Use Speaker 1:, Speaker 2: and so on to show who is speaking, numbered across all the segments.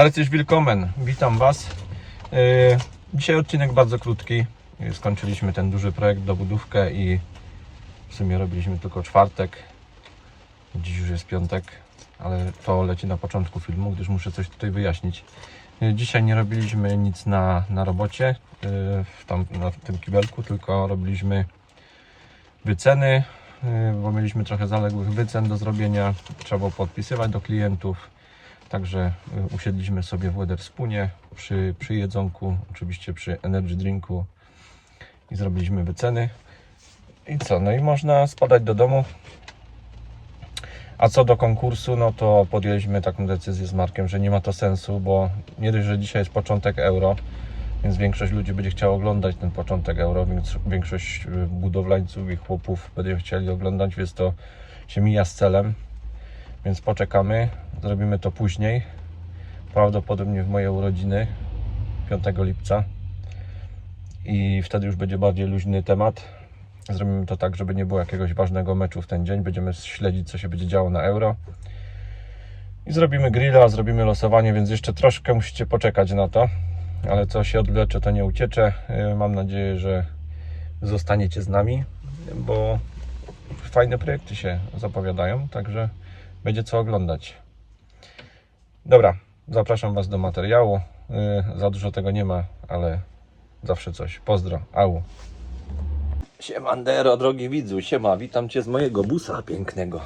Speaker 1: Herzlich willkommen, witam Was. Yy, Dzisiaj odcinek bardzo krótki. Skończyliśmy ten duży projekt dobudówkę i w sumie robiliśmy tylko czwartek. Dziś już jest piątek, ale to leci na początku filmu, gdyż muszę coś tutaj wyjaśnić. Yy, Dzisiaj nie robiliśmy nic na, na robocie, yy, w tam, na tym kibelku, tylko robiliśmy wyceny, bo mieliśmy trochę zaległych wycen do zrobienia. Trzeba było podpisywać do klientów. Także y, usiedliśmy sobie w Weatherspunie przy, przy jedzonku, oczywiście przy energy drinku i zrobiliśmy wyceny. I co? No i można spadać do domu. A co do konkursu, no to podjęliśmy taką decyzję z Markiem, że nie ma to sensu, bo nie dość, że dzisiaj jest początek euro, więc większość ludzi będzie chciała oglądać ten początek euro, więc większość y, budowlańców i chłopów będzie chcieli oglądać, więc to się mija z celem. Więc poczekamy, zrobimy to później. Prawdopodobnie w moje urodziny 5 lipca. I wtedy już będzie bardziej luźny temat. Zrobimy to tak, żeby nie było jakiegoś ważnego meczu w ten dzień. Będziemy śledzić, co się będzie działo na euro. I zrobimy grilla, zrobimy losowanie, więc jeszcze troszkę musicie poczekać na to. Ale co się odwlecze, to nie uciecze. Yy, Mam nadzieję, że zostaniecie z nami, bo fajne projekty się zapowiadają, także będzie co oglądać. Dobra, zapraszam Was do materiału. Yy, za dużo tego nie ma, ale zawsze coś. Pozdro, au. Siemandero, drogi widzu, siema, witam Cię z mojego busa pięknego.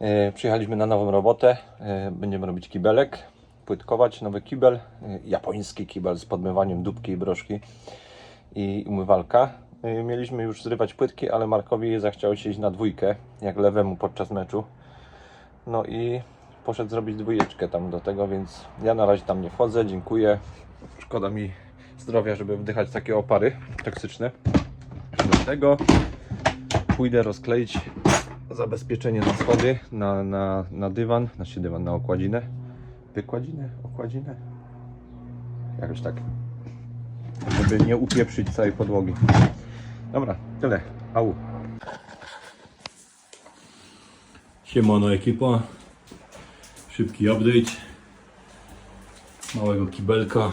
Speaker 1: Yy, przyjechaliśmy na nową robotę, yy, będziemy robić kibelek, płytkować, nowy kibel, yy, japoński kibel z podmywaniem dupki i broszki i umywalka. Yy, Mieliśmy już zrywać płytki, ale Markowi zachciało się iść na dwójkę, jak lewemu podczas meczu. No i poszedł zrobić dwójeczkę tam do tego, więc ja na razie tam nie wchodzę, dziękuję. Szkoda mi zdrowia, żeby wdychać takie opary toksyczne. Do tego pójdę rozkleić zabezpieczenie na schody, na, na, na dywan, znaczy dywan na okładzinę. Wykładzinę? Okładzinę? Jakoś tak. Żeby nie upieprzyć całej podłogi. Dobra, tyle. Au.
Speaker 2: Siemano ekipa. Szybki update. Małego kibelka.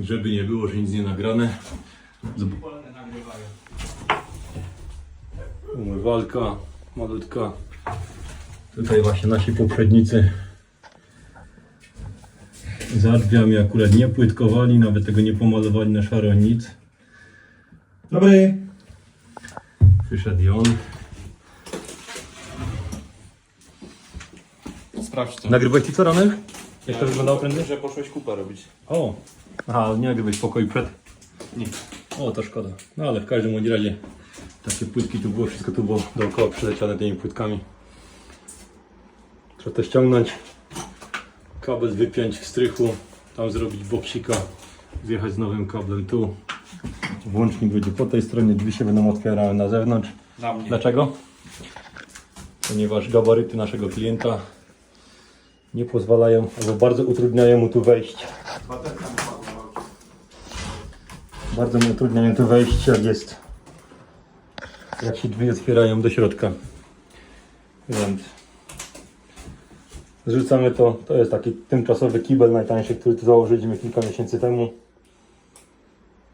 Speaker 2: Żeby nie było, że nic nie nagrane. Zob- Umywalka malutka. Tutaj właśnie nasi poprzednicy za drzwiami akurat nie płytkowali, nawet tego nie pomalowali na szaro nic. Dobry. Wyszedł i on.
Speaker 1: Sprawdź to.
Speaker 2: Nagrywałeś ci co ranek? Jak to wyglądało prędzej?
Speaker 1: Że poszłeś kupę robić.
Speaker 2: O! Aha, nie nagrywałeś pokoju przed?
Speaker 1: Nie.
Speaker 2: O, to szkoda. No ale w każdym bądź razie takie płytki tu było, wszystko tu było dookoła przyleciane tymi płytkami. Trzeba to ściągnąć, kabel wypiąć w strychu, tam zrobić boksika, zjechać z nowym kablem tu. Włącznik będzie po tej stronie, drzwi się będą otwierały na zewnątrz.
Speaker 1: Na mnie.
Speaker 2: Dlaczego? Ponieważ gabaryty naszego klienta nie pozwalają, albo bardzo utrudniają mu tu wejść. Bardzo mi utrudniają tu wejść, jak jest. Jak się drzwi otwierają do środka. Więc zrzucamy to. To jest taki tymczasowy kibel najtańszy, który tu założyliśmy kilka miesięcy temu.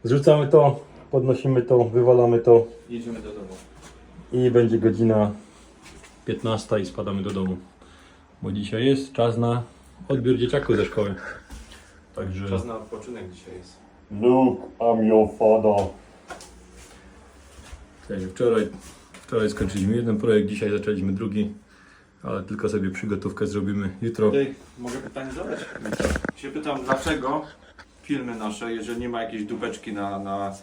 Speaker 2: Zrzucamy to, podnosimy to, wywalamy to
Speaker 1: Jedziemy do domu.
Speaker 2: i będzie godzina 15 i spadamy do domu. Bo dzisiaj jest czas na odbiór dzieciaków ze szkoły. Także
Speaker 1: Czas na odpoczynek dzisiaj jest.
Speaker 2: Luke, I'm your father. Także wczoraj, wczoraj skończyliśmy jeden projekt, dzisiaj zaczęliśmy drugi, ale tylko sobie przygotówkę zrobimy jutro.
Speaker 1: Tutaj mogę pytanie zadać? Się pytam, dlaczego filmy nasze, jeżeli nie ma jakiejś dupeczki na, na,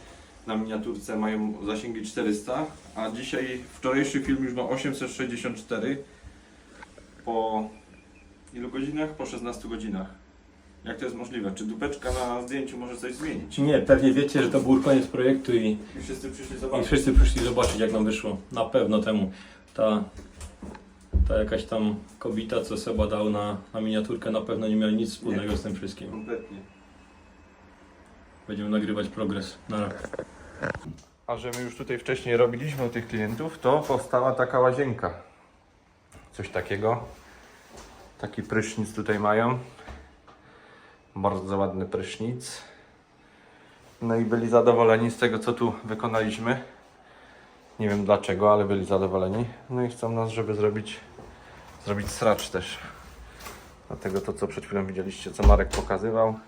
Speaker 1: na miniaturce, mają zasięgi 400, a dzisiaj, wczorajszy film już ma 864 po ilu godzinach? Po 16 godzinach. Jak to jest możliwe? Czy dupeczka na zdjęciu może coś zmienić?
Speaker 2: Nie, pewnie wiecie, że to był koniec projektu i,
Speaker 1: I wszyscy przyszli
Speaker 2: i
Speaker 1: zobaczyć.
Speaker 2: wszyscy przyszli zobaczyć jak nam wyszło. Na pewno temu. Ta, ta jakaś tam kobita, co Seba dał na, na miniaturkę, na pewno nie miała nic wspólnego
Speaker 1: Nie.
Speaker 2: z tym wszystkim.
Speaker 1: Kompletnie.
Speaker 2: Będziemy nagrywać progres. Na
Speaker 1: A że my już tutaj wcześniej robiliśmy u tych klientów, to powstała taka łazienka. Coś takiego. Taki prysznic tutaj mają. Bardzo ładny prysznic. No i byli zadowoleni z tego, co tu wykonaliśmy. Nie wiem dlaczego, ale byli zadowoleni. No i chcą nas, żeby zrobić, zrobić sracz też. Dlatego to, co przed chwilą widzieliście, co Marek pokazywał,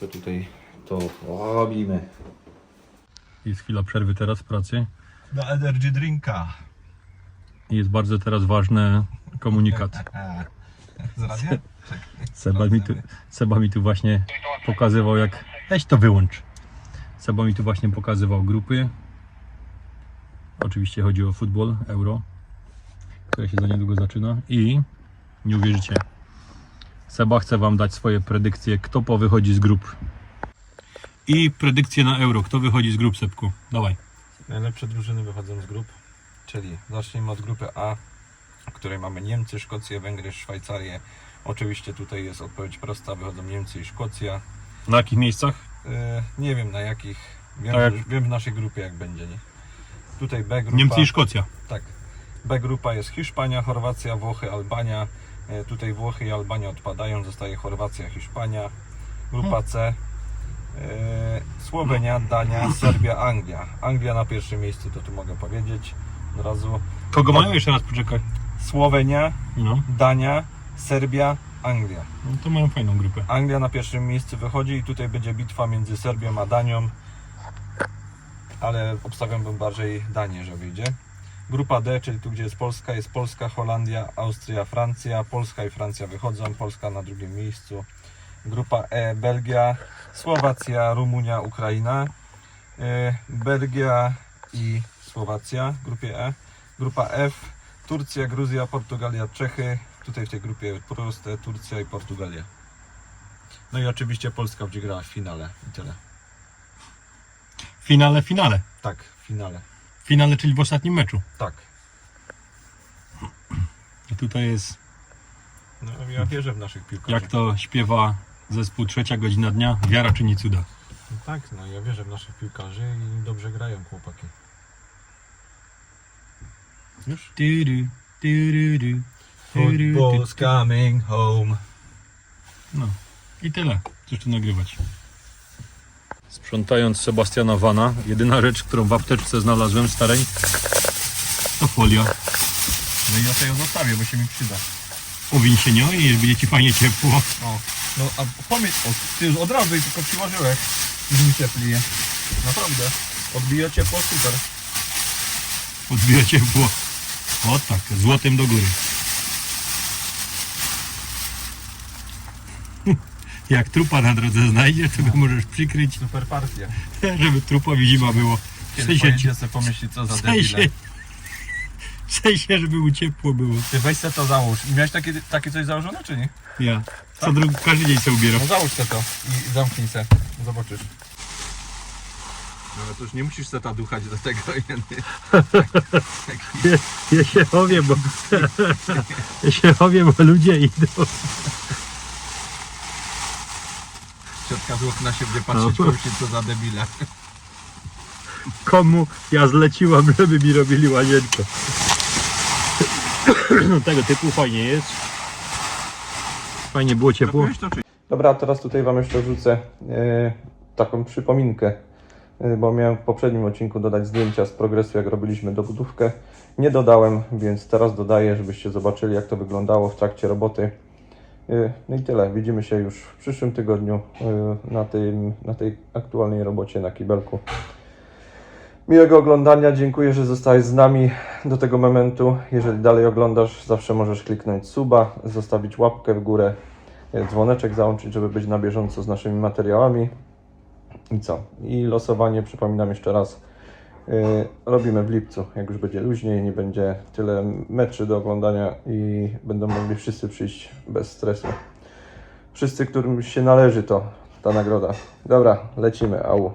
Speaker 1: to tutaj to robimy.
Speaker 2: Jest chwila przerwy teraz w pracy.
Speaker 1: Na energy drinka.
Speaker 2: I Jest bardzo teraz ważny komunikat.
Speaker 1: Z radia?
Speaker 2: Seba mi, tu, Seba mi tu właśnie pokazywał jak... Weź to wyłącz. Seba mi tu właśnie pokazywał grupy. Oczywiście chodzi o futbol, euro, które się za niedługo zaczyna. I nie uwierzycie. Seba chce wam dać swoje predykcje, kto powychodzi z grup. I predykcje na euro. Kto wychodzi z grup, Sebku? Dawaj.
Speaker 1: Najlepsze drużyny wychodzą z grup, czyli zacznijmy od grupy A, w której mamy Niemcy, Szkocję, Węgry, Szwajcarię. Oczywiście tutaj jest odpowiedź prosta, wychodzą Niemcy i Szkocja.
Speaker 2: Na jakich miejscach?
Speaker 1: Yy, nie wiem na jakich, wiem,
Speaker 2: Tak.
Speaker 1: że- wiem w naszej grupie jak będzie, nie? Tutaj B grupa.
Speaker 2: Niemcy i Szkocja.
Speaker 1: Tak. B grupa jest Hiszpania, Chorwacja, Włochy, Albania. E, Tutaj Włochy i Albania odpadają, zostaje Chorwacja, Hiszpania. Grupa C. e, Słowenia, Dania, Serbia, Anglia. Anglia na pierwszym miejscu, to tu mogę powiedzieć od razu.
Speaker 2: Kogo mają? Jeszcze raz poczekaj.
Speaker 1: Słowenia,
Speaker 2: No,
Speaker 1: Dania, Serbia, Anglia.
Speaker 2: no to mają fajną grupę.
Speaker 1: Anglia na pierwszym miejscu wychodzi i tutaj będzie bitwa między Serbią a Danią. Ale obstawiam bardziej Danię, że wyjdzie. Grupa D, czyli tu gdzie jest Polska, jest Polska, Holandia, Austria, Francja. Polska i Francja wychodzą, Polska na drugim miejscu. Grupa E, Belgia, Słowacja, Rumunia, Ukraina. E, Belgia i Słowacja w grupie E. Grupa F, Turcja, Gruzja, Portugalia, Czechy. Tutaj w tej grupie proste Turcja i Portugalia. No i oczywiście Polska będzie grała w finale i tyle.
Speaker 2: Finale, finale.
Speaker 1: Tak, w finale.
Speaker 2: Finale, czyli w ostatnim meczu.
Speaker 1: Tak.
Speaker 2: I tutaj jest,
Speaker 1: No ja wierzę w naszych piłkarzy.
Speaker 2: jak to śpiewa zespół Trzecia Godzina Dnia, wiara czyni cuda.
Speaker 1: No tak, no ja wierzę w naszych piłkarzy i dobrze grają chłopaki. Już?
Speaker 2: Ry, tyry,
Speaker 1: Football's coming home.
Speaker 2: No i tyle. Cóż tu nagrywać. Sprzątając Sebastiana Wana, jedyna rzecz, którą w apteczce znalazłem starej, to folia.
Speaker 1: No i ja sobie ją zostawię, bo się mi przyda.
Speaker 2: Owiń się nią i będzie ci fajnie ciepło.
Speaker 1: O, no a pomyśl, o, ty już od razu i tylko przyłożyłeś. Już mi cieplije. Naprawdę. Odbija ciepło, super.
Speaker 2: Odbija ciepło. O tak, złotem do góry. Jak trupa na drodze znajdziesz, to go możesz przykryć,
Speaker 1: Super partia.
Speaker 2: żeby trupowi zima było. W
Speaker 1: Kiedy
Speaker 2: sensie,
Speaker 1: pojedzie sobie pomyśli, co za
Speaker 2: w
Speaker 1: debile.
Speaker 2: sensie, w sensie, żeby mu ciepło było.
Speaker 1: Ty weź se to załóż. Miałeś takie, takie coś założone, czy nie?
Speaker 2: Ja. Co drugi, każdy dzień sobie ubieram.
Speaker 1: No załóż se to i zamknij se. Zobaczysz. No ale to już nie musisz se ta duchać do tego.
Speaker 2: Ja się chowię, bo ja się chowię, bo ludzie idą.
Speaker 1: Ciotka z okna się będzie patrzeć,
Speaker 2: No.
Speaker 1: pomyśli, co za debile.
Speaker 2: Komu ja zleciłam, żeby mi robili łazienkę. Tego typu fajnie jest. Fajnie było ciepło.
Speaker 1: Dobra, teraz tutaj Wam jeszcze wrzucę e, taką przypominkę, bo miałem w poprzednim odcinku dodać zdjęcia z progresu, jak robiliśmy dobudówkę. Nie dodałem, więc teraz dodaję, żebyście zobaczyli, jak to wyglądało w trakcie roboty. E, no i tyle. Widzimy się już w przyszłym tygodniu e, na, tym, na tej aktualnej robocie na kibelku. Miłego oglądania, dziękuję, że zostałeś z nami do tego momentu. Jeżeli dalej oglądasz, zawsze możesz kliknąć suba, zostawić łapkę w górę, dzwoneczek załączyć, żeby być na bieżąco z naszymi materiałami. I co? I losowanie, przypominam jeszcze raz, yy, robimy w lipcu, jak już będzie luźniej, nie będzie tyle meczy do oglądania i będą mogli wszyscy przyjść bez stresu. Wszyscy, którym się należy to ta nagroda. Dobra, lecimy, au.